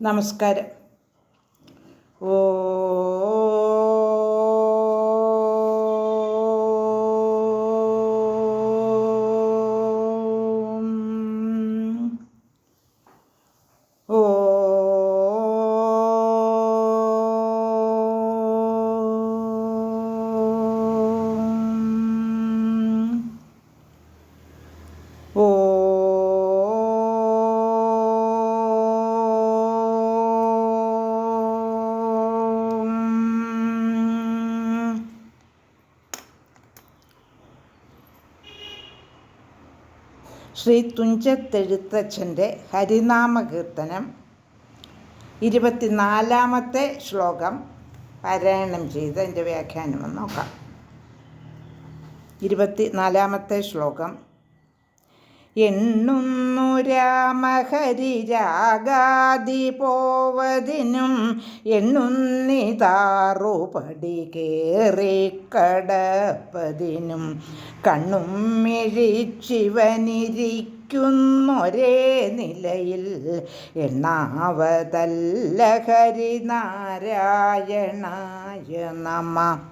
നമസ്കാരം. ശ്രീ തുഞ്ചത്തെഴുത്തച്ഛന്റെ ഹരിനാമകീർത്തനം ഇരുപത്തിനാലാമത്തെ ശ്ലോകം പാരായണം ചെയ്ത് അതിന്റെ വ്യാഖ്യാനം നോക്കാം. ഇരുപത്തിനാലാമത്തെ ശ്ലോകം എണ്ണുന്നു രാമഹരി രാഗാതി പോവതിനും എണ്ണുന്നിതാറുപടി കേറി കടപ്പതിനും. കണ്ണും മിഴിച്ചിവനിരിക്കുന്നൊരേ നിലയിൽ എണ്ണാവതല്ല ഹരിനാരായണായ നമ.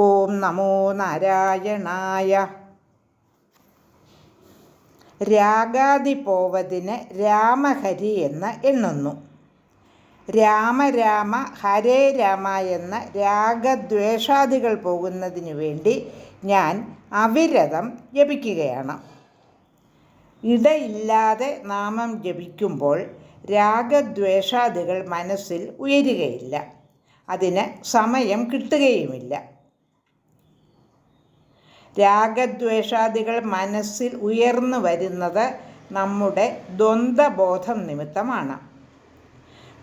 ഓം നമോ നാരായണായ. രാഗാതി പോവതിന് രാമഹരി എന്ന് എണ്ണുന്നു. രാമരാമ ഹരേ രാമ എന്ന രാഗദ്വേഷാദികൾ പോകുന്നതിനു വേണ്ടി ഞാൻ അവിരതം ജപിക്കുകയാണ്. ഇടയില്ലാതെ നാമം ജപിക്കുമ്പോൾ രാഗദ്വേഷാദികൾ മനസ്സിൽ ഉയരുകയില്ല. അതിന് സമയം കിട്ടുകയുമില്ല. രാഗദ്വേഷാദികൾ മനസ്സിൽ ഉയർന്നു വരുന്നത് നമ്മുടെ ദ്വന്ദ്ബോധം നിമിത്തമാണ്.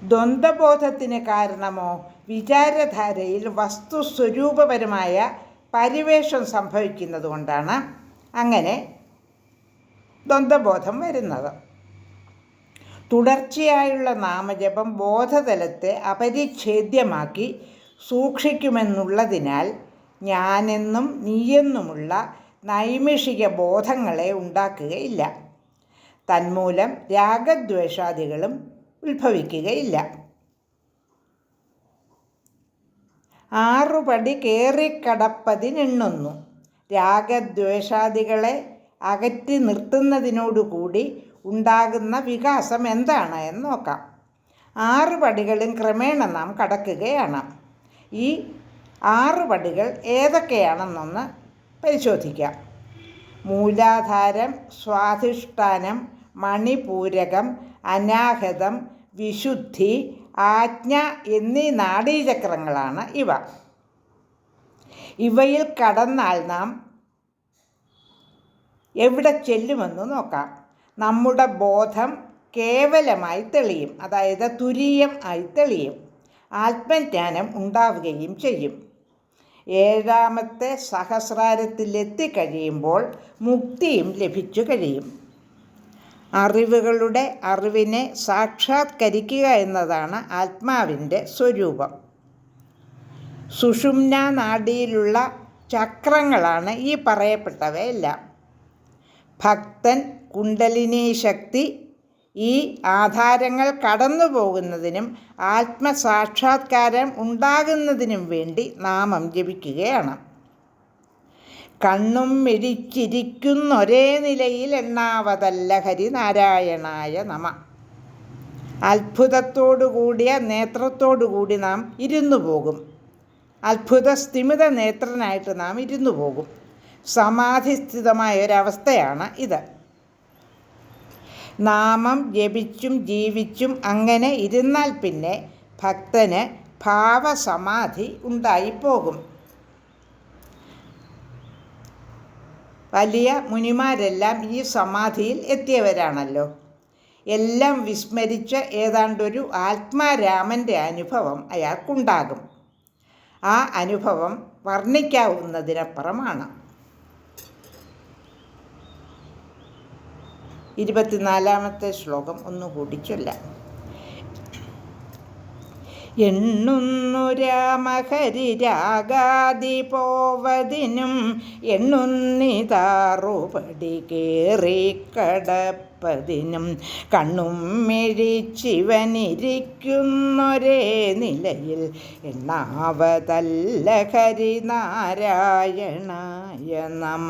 ദ്വന്ദ്ബോധത്തിന് കാരണമോ വിചാരധാരയിൽ വസ്തുസ്വരൂപപരമായ പരിവേഷം സംഭവിക്കുന്നതുകൊണ്ടാണ് അങ്ങനെ ദ്വന്ദ്ബോധം വരുന്നത്. തുടർച്ചയായുള്ള നാമജപം ബോധതലത്തെ അപരിച്ഛേദ്യമാക്കി സൂക്ഷിക്കുമെന്നുള്ളതിനാൽ ഞാനെന്നും നീയെന്നുമുള്ള നൈമിഷിക ബോധങ്ങളെ ഉണ്ടാക്കുകയില്ല. തന്മൂലം രാഗദ്വേഷാദികളും ഉത്ഭവിക്കുകയില്ല. ആറുപടി കയറിക്കടപ്പതിനെണ്ണുന്നു രാഗദ്വേഷാദികളെ അകറ്റി നിർത്തുന്നതിനോടുകൂടി ഉണ്ടാകുന്ന വികാസം എന്താണ് എന്ന് നോക്കാം. ആറ് പടികളും ക്രമേണ നാം കടക്കുകയാണ്. ഈ ആറ് പടികൾ ഏതൊക്കെയാണെന്നൊന്ന് പരിശോധിക്കാം. മൂലാധാരം സ്വാധിഷ്ഠാനം മണിപൂരകം അനാഹതം വിശുദ്ധി ആജ്ഞ എന്നീ നാഡീചക്രങ്ങളാണ് ഇവ. ഇവയിൽ കടന്നാൽ നാം എവിടെ ചെല്ലുമെന്ന് നോക്കാം. നമ്മുടെ ബോധം കേവലമായി തെളിയും അതായത് തുരീയം ആയി തെളിയും. ആത്മജ്ഞാനം ഉണ്ടാവുകയും ചെയ്യും. ഏഴാമത്തെ സഹസ്രാരത്തിലെത്തിക്കഴിയുമ്പോൾ മുക്തിയും ലഭിച്ചു കഴിയും. അറിവുകളുടെ അറിവിനെ സാക്ഷാത്കരിക്കുക എന്നതാണ് ആത്മാവിന്റെ സ്വരൂപം. സുഷുമ്ന നാഡിയിലുള്ള ചക്രങ്ങളാണ് ഈ പറയപ്പെട്ടവയെല്ലാം. ഭക്തൻ കുണ്ടലിനി ശക്തി ഈ ആധാരങ്ങൾ കടന്നു പോകുന്നതിനും ആത്മസാക്ഷാത്കാരം ഉണ്ടാകുന്നതിനും വേണ്ടി നാമം ജപിക്കുകയാണ്. കണ്ണും മിഴിച്ചിരിക്കുന്നൊരേ നിലയിൽ എണ്ണാവതല്ല ഹരിനാരായണായ നമ. അത്ഭുതത്തോടുകൂടിയ നേത്രത്തോടുകൂടി നാം ഇരുന്നു പോകും അത്ഭുത സ്ഥിമിത നേത്രനായിട്ട് നാം ഇരുന്നു പോകും സമാധിസ്ഥിതമായ ഒരവസ്ഥയാണ് ഇത്. നാമം ജപിച്ചും ജീവിച്ചും അങ്ങനെ ഇരുന്നാൽ പിന്നെ ഭക്തന് ഭാവസമാധി ഉണ്ടായിപ്പോകും. വലിയ മുനിമാരെല്ലാം ഈ സമാധിയിൽ എത്തിയവരാണല്ലോ. എല്ലാം വിസ്മരിച്ച ഏതാണ്ടൊരു ആത്മാരാമന്റെ അനുഭവം അയാൾക്കുണ്ടാകും. ആ അനുഭവം വർണിക്കാവുന്നതിനപ്പുറമാണ്. ഇരുപത്തിനാലാമത്തെ ശ്ലോകം ഒന്നുകൂടി ചൊല്ലാം. എണ്ണുന്നു രാമഹരി രാഗാതി പോവതിനും എണ്ണുന്നിതാറുപടി കടപ്പതിനും കണ്ണും മിഴിച്ചിവനിരിക്കുന്നൊരേ നിലയിൽ എണ്ണാവതല്ല ഹരിനാരായണായ നമ.